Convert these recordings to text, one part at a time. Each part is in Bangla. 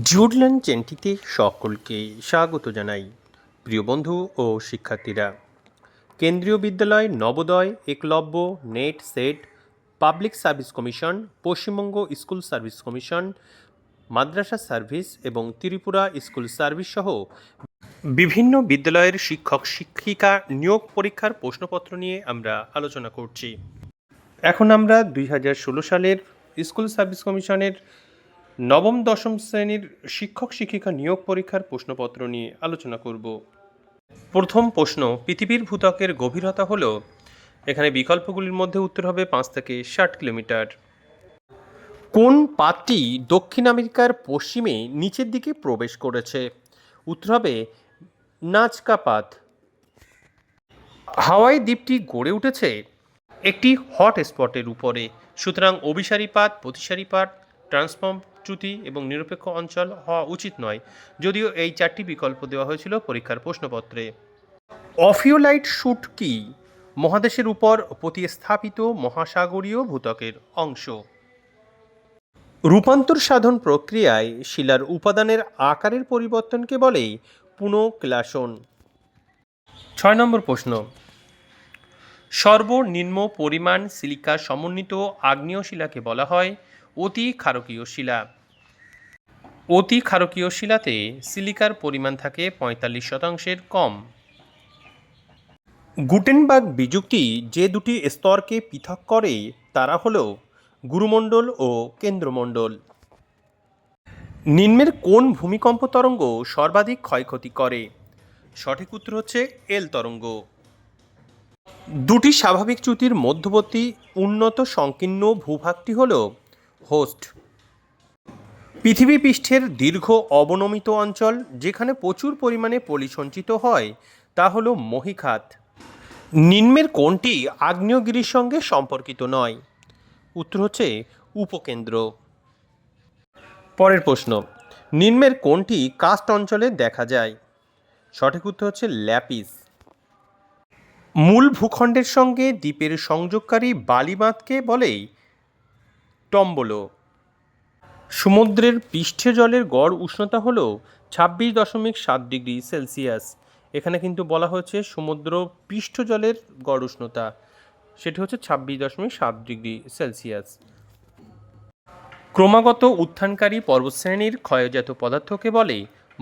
জুডল্যান্ড চেনটিতে সকলকে স্বাগত জানাই, প্রিয় বন্ধু ও শিক্ষার্থীরা। Kendriya Vidyalaya Navodaya Eklavya NET SET, public service commission, Paschimbanga school service commission, Madrasa service এবং ত্রিপুরা স্কুল সার্ভিস সহ বিভিন্ন বিদ্যালয়ের শিক্ষক শিক্ষিকা নিয়োগ পরীক্ষার প্রশ্নপত্র নিয়ে আমরা আলোচনা করছি। এখন আমরা দুই হাজার ষোলো সালের স্কুল সার্ভিস কমিশনের নবম, দশম শ্রেণির শিক্ষক, শিক্ষিকা নিয়োগ পরীক্ষার প্রশ্নপত্র নিয়ে আলোচনা করব। প্রথম প্রশ্ন, পৃথিবীর ভূত্বকের গভীরতা হল, এখানে বিকল্পগুলির মধ্যে উত্তর হবে পাঁচ থেকে ষাট কিলোমিটার। কোন পাতটি দক্ষিণ আমেরিকার পশ্চিমে নিচের দিকে প্রবেশ করেছে? উত্তর হবে নাচকা পাত হাওয়াই দ্বীপটি গড়ে উঠেছে একটি হট স্পটের উপরে। সুতরাং অভিসারীপাত প্রতিসারীপাত ট্রান্সফর্ম চ্যুতি এবং নিরপেক্ষ অঞ্চল হওয়া উচিত নয়, যদিও এই চারটি বিকল্প দেওয়া হয়েছিল পরীক্ষার প্রশ্নপত্রে। অফিওলাইট শুট কি? মহাদেশের উপর প্রতিস্থাপিত মহাসাগরীয় ভূত্বকের অংশ। রূপান্তর সাধন প্রক্রিয়ায় শিলার উপাদানের আকারের পরিবর্তনকে বলে পুনঃক্লাসন। ছয় নম্বর প্রশ্ন। সর্বনিম্ন পরিমাণ সিলিকা সমন্বিত আগ্নেয় শিলাকে বলা হয়। অতি ক্ষারকীয় শিলা। অতি ক্ষারকীয় শিলাতে সিলিকার পরিমাণ থাকে পঁয়তাল্লিশ শতাংশের কম। গুটেনবার্গ বিযুক্তি যে দুটি স্তরকে পৃথক করে, তারা হল গুরুমণ্ডল ও কেন্দ্রমণ্ডল। নিম্নের কোন ভূমিকম্প তরঙ্গ সর্বাধিক ক্ষয়ক্ষতি করে? সঠিক উত্তর হচ্ছে এল তরঙ্গ। দুটি স্বাভাবিক চ্যুতির মধ্যবর্তী উন্নত সংকীর্ণ ভূভাগটি হল হোস্ট। পৃথিবী পৃষ্ঠের দীর্ঘ অবনমিত অঞ্চল যেখানে প্রচুর পরিমাণে পলি সঞ্চিত হয়, তা হল মহিখাত। নিম্নের কোনটি আগ্নেয়গিরির সঙ্গে সম্পর্কিত নয়। উত্তর হচ্ছে উপকেন্দ্র। পরের প্রশ্ন, নিম্নের কোনটি কাস্ট অঞ্চলে দেখা যায়। সঠিক উত্তর হচ্ছে ল্যাপিস। মূল ভূখণ্ডের সঙ্গে দ্বীপের সংযোগকারী বালিবাঁধকে বলে টম্বলো। সমুদ্রের পৃষ্ঠে জলের গড় উষ্ণতা হল ছাব্বিশ দশমিক সাত ডিগ্রি সেলসিয়াস। এখানে কিন্তু বলা হয়েছে সমুদ্র পৃষ্ঠ জলের গড় উষ্ণতা। সেটি হচ্ছে ছাব্বিশ দশমিক সাত ডিগ্রি সেলসিয়াস। ক্রমাগত উত্থানকারী পর্বতশ্রেণীর ক্ষয়জাত পদার্থকে বলে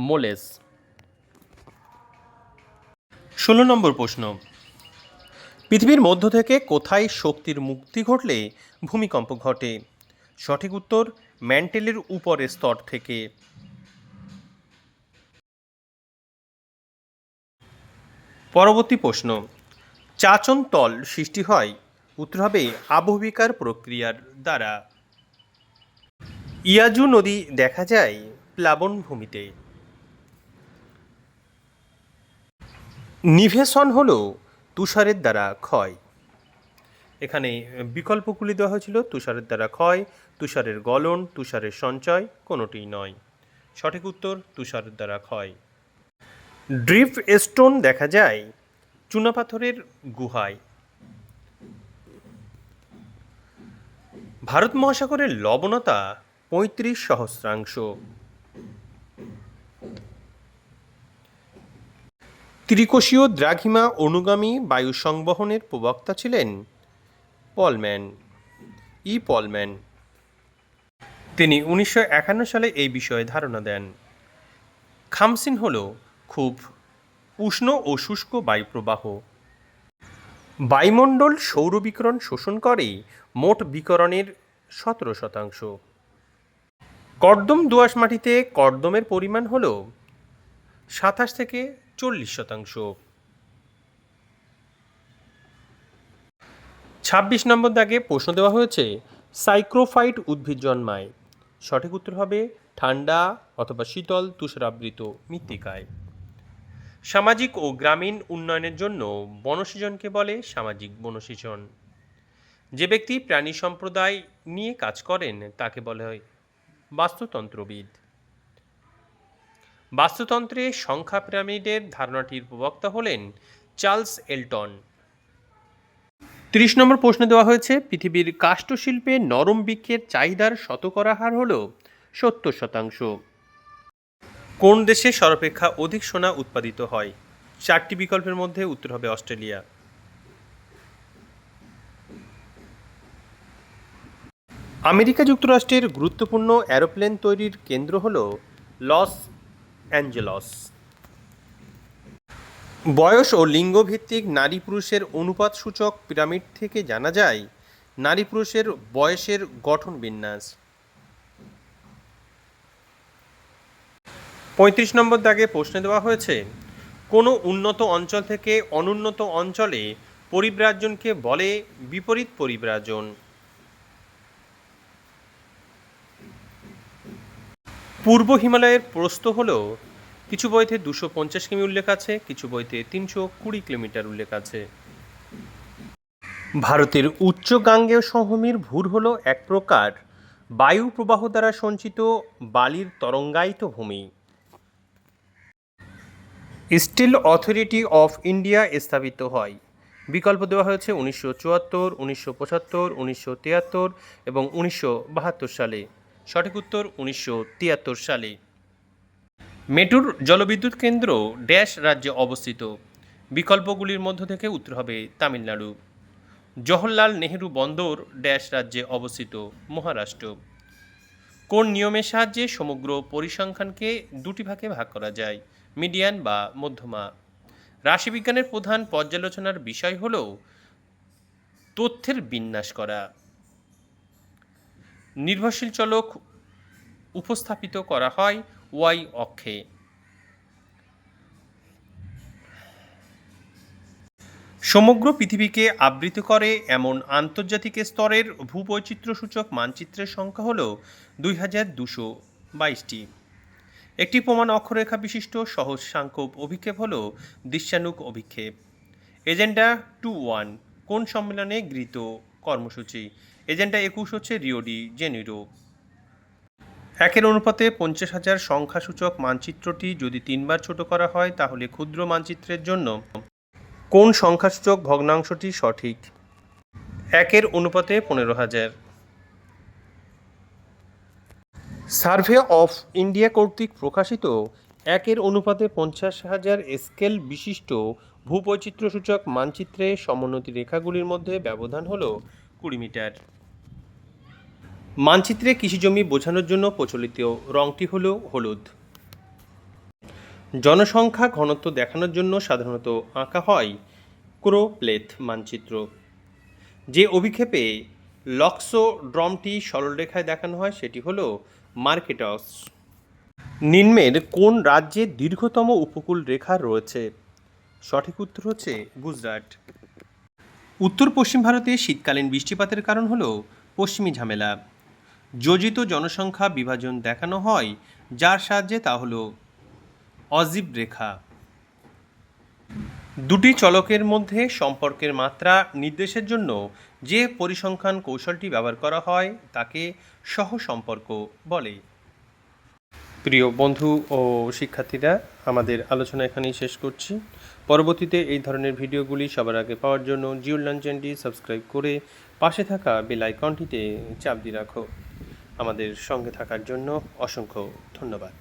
মোলেস। ষোলো নম্বর প্রশ্ন। পৃথিবীর মধ্য থেকে কোথায় শক্তির মুক্তি ঘটলে ভূমিকম্প ঘটে? সঠিক উত্তর ম্যান্টেলের উপরের স্তর থেকে। পরবর্তী প্রশ্ন, চাচন তল সৃষ্টি হয় উত্তর হবে আবহবিকার প্রক্রিয়ার দ্বারা। ইয়াজু নদী দেখা যায় প্লাবনভূমিতে নিভেশন হল তুষারের দ্বারা ক্ষয়। এখানে বিকল্পগুলি দেওয়া হয়েছিল, তুষারের দ্বারা ক্ষয় তুষারের গলন, তুষারের সঞ্চয় কোনোটিই নয়। সঠিক উত্তর তুষারের দ্বারা ক্ষয়। ড্রিফ স্টোন দেখা যায় চুনাপাথরের গুহায়। ভারত মহাসাগরের লবণতা পঁয়ত্রিশ সহস্রাংশ। ত্রিকোষীয় দ্রাঘিমা অনুগামী বায়ু সংবহনের প্রবক্তা ছিলেন পলম্যান। ই পলম্যান। তিনি উনিশশো একান্ন সালে এই বিষয়ে ধারণা দেন। খামসিন হল খুব উষ্ণ ও শুষ্ক বায়ুপ্রবাহ। বায়ুমণ্ডল সৌর বিকিরণ শোষণ করে মোট বিকিরণের সতেরো শতাংশ। কর্দম দোআঁশ মাটিতে কর্দমের পরিমাণ হল সাতাশ থেকে চল্লিশ শতাংশ। ছাব্বিশ নম্বর দাগে প্রশ্ন দেওয়া হয়েছে, সাইক্রোফাইট উদ্ভিদ জন্মায়। সঠিক উত্তর হবে ঠান্ডা অথবা শীতল তুষারাবৃত মৃত্তিকায়। সামাজিক ও গ্রামীণ উন্নয়নের জন্য বনসৃজনকে বলে সামাজিক বনসৃজন। যে ব্যক্তি প্রাণী সম্প্রদায় নিয়ে কাজ করেন, তাকে বলা হয় বাস্তুতন্ত্রবিদ। বাস্তুতন্ত্রে সংখ্যা পিরামিডের ধারণাটির প্রবক্তা হলেন চার্লস এলটন। তিরিশ নম্বর প্রশ্ন দেওয়া হয়েছে, পৃথিবীর কাষ্ঠশিল্পে নরম বৃক্ষের চাহিদার শতকরা হার হল সত্তর শতাংশ। কোন দেশে সর্বাপেক্ষা অধিক সোনা উৎপাদিত হয়? চারটি বিকল্পের মধ্যে উত্তর হবে অস্ট্রেলিয়া। আমেরিকা যুক্তরাষ্ট্রের গুরুত্বপূর্ণ অ্যারোপ্লেন তৈরির কেন্দ্র হল লস অ্যাঞ্জেলস। বয়স ও লিঙ্গভিত্তিক নারী পুরুষের অনুপাত সূচক পিরামিড থেকে জানা যায়, নারী পুরুষের বয়সের গঠন বিন্যাস। পঁয়ত্রিশ নম্বর দাগে প্রশ্নে দেওয়া হয়েছে, কোনো উন্নত অঞ্চল থেকে অনুন্নত অঞ্চলে পরিব্রাজনকে বলে বিপরীত পরিব্রাজন? পূর্ব হিমালয়ের প্রস্থ হল কিছু বইতে দুশো পঞ্চাশ কিমি উল্লেখ আছে, কিছু বইতে তিনশো কুড়ি কিলোমিটার উল্লেখ আছে। ভারতের উচ্চ গাঙ্গেয় সমভূমির ভূর হল এক প্রকার বায়ু প্রবাহ দ্বারা সঞ্চিত বালির তরঙ্গায়িত ভূমি। স্টিল অথরিটি অফ ইন্ডিয়া স্থাপিত হয়। বিকল্প দেওয়া হয়েছে উনিশশো চুয়াত্তর, উনিশশো পঁচাত্তর, উনিশশো তিয়াত্তর এবং উনিশশো বাহাত্তর সালে। সঠিক উত্তর উনিশশো তিয়াত্তর সালে। মেটুর জলবিদ্যুৎ কেন্দ্র ড্যাশ রাজ্যে অবস্থিত। বিকল্পগুলির মধ্য থেকে উত্তর হবে তামিলনাড়ু। জওহরলাল নেহেরু বন্দর ড্যাশ রাজ্যে অবস্থিত, মহারাষ্ট্র। কোন নিয়মের সাহায্যে সমগ্র পরিসংখ্যানকে দুটি ভাগে ভাগ করা যায়, মিডিয়ান বা মধ্যমা? রাশিবিজ্ঞানের প্রধান পর্যালোচনার বিষয় হল তথ্যের বিন্যাস করা। নির্ভরশীল চলক উপস্থাপিত করা হয় ওয়াই অক্ষে। সমগ্র পৃথিবীকে আবৃত করে এমন আন্তর্জাতিক স্তরের ভূবৈচিত্র্যসূচক মানচিত্রের সংখ্যা হল দুই হাজার দুশো বাইশটি। একটি প্রমাণ অক্ষরেখা বিশিষ্ট সহজ সাংখ্য অভিক্ষেপ হল দৃশ্যানুক অভিক্ষেপ। এজেন্ডা টু ওয়ান, কোন সম্মেলনে গৃহীত কর্মসূচি? এজেন্ডা একুশ হচ্ছে রিওডি জেনিরো। একের অনুপাতে পঞ্চাশ হাজার সংখ্যাসূচক মানচিত্রটি যদি তিনবার ছোট করা হয়, তাহলে ক্ষুদ্র মানচিত্রের জন্য কোন সংখ্যাসূচক ভগ্নাংশটি সঠিক? একের অনুপাতে পনেরো হাজার। সার্ভে অফ ইন্ডিয়া কর্তৃক প্রকাশিত একের অনুপাতে পঞ্চাশ হাজার স্কেল বিশিষ্ট ভূবৈচিত্র্যসূচক মানচিত্রে সমোন্নতি রেখাগুলির মধ্যে ব্যবধান হল কুড়ি মিটার। মানচিত্রে কৃষিজমি বোঝানোর জন্য প্রচলিত। রংটি হল হলুদ। জনসংখ্যা ঘনত্ব দেখানোর জন্য সাধারণত আঁকা হয় ক্রোপ্লেথ মানচিত্র। যে অভিক্ষেপে লক্সো ড্রমটি সরলরেখায় দেখানো হয়, সেটি হলো মার্কেটস। নিম্নের কোন রাজ্যে দীর্ঘতম উপকূল রেখা রয়েছে? সঠিক উত্তর হচ্ছে গুজরাট। উত্তর পশ্চিম ভারতে শীতকালীন বৃষ্টিপাতের কারণ হলো পশ্চিমী ঝামেলা। যোজিত জনসংখ্যা বিভাজন দেখানো হয়, যার সাহায্যে তা হল অজীব রেখা। দুটি চলকের মধ্যে সম্পর্কের মাত্রা নির্দেশের জন্য যে পরিসংখ্যান কৌশলটি ব্যবহার করা হয়, তাকে সহসম্পর্ক বলে। প্রিয় বন্ধু ও শিক্ষার্থীরা, আমাদের আলোচনা এখানেই শেষ করছি। পরবর্তীতে এই ধরনের ভিডিওগুলি সবার আগে পাওয়ার জন্য জিও চ্যানেলটি সাবস্ক্রাইব করে পাশে থাকা বেল আইকনটিতে চাপ দিয়ে রাখো। আমাদের সঙ্গে থাকার জন্য অসংখ্য ধন্যবাদ।